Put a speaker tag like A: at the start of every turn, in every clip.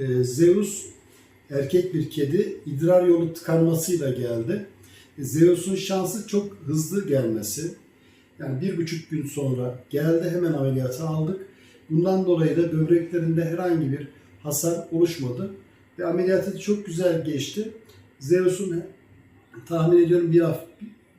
A: Ee, Zeus erkek bir kedi idrar yolu tıkanmasıyla geldi. E, Zeus'un şansı çok hızlı gelmesi. Yani bir buçuk gün sonra geldi hemen ameliyatı aldık. Bundan dolayı da böbreklerinde herhangi bir hasar oluşmadı. Ve ameliyatı çok güzel geçti. Zeus'un tahmin ediyorum bir, hafta,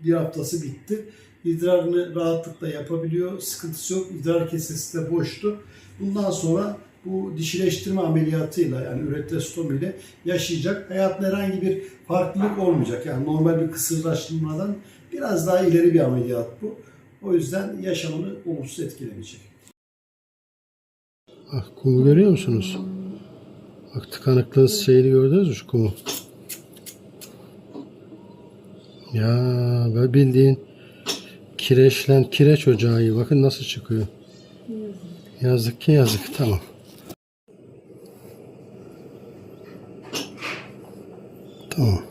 A: bir haftası bitti. İdrarını rahatlıkla yapabiliyor. Sıkıntısı yok. İdrar kesesi de boştu. Bundan sonra bu dişileştirme ameliyatıyla yani üretestomi ile yaşayacak. Hayatında herhangi bir farklılık olmayacak. Yani normal bir kısırlaştırmadan biraz daha ileri bir ameliyat bu. O yüzden yaşamını olumsuz etkilemeyecek.
B: Bak kumu görüyor musunuz? Bak tıkanıklığın şeyini gördünüz mü şu kumu? Ya ve bildiğin kireçlen kireç ocağı. Bakın nasıl çıkıyor. Yazık ki yazık. Tamam. Tamam.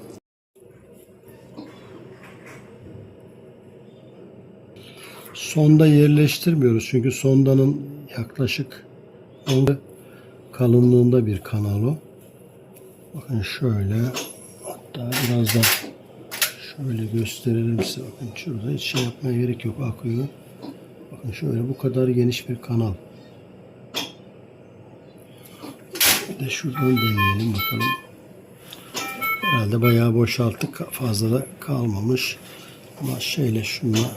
B: Sonda yerleştirmiyoruz çünkü sondanın yaklaşık kalınlığında bir kanal o. Bakın şöyle hatta biraz da şöyle gösterelim size. Bakın şurada hiç şey yapmaya gerek yok akıyor. Bakın şöyle bu kadar geniş bir kanal. Bir de şuradan deneyelim bakalım. Herhalde bayağı boşalttık. Fazla da kalmamış. Ama şeyle şunla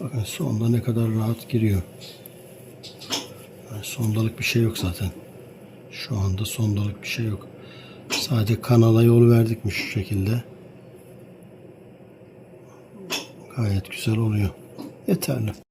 B: bakın sonda ne kadar rahat giriyor. Yani sondalık bir şey yok zaten. Şu anda sondalık bir şey yok. Sadece kanala yol verdikmiş şu şekilde. Gayet güzel oluyor. Yeterli.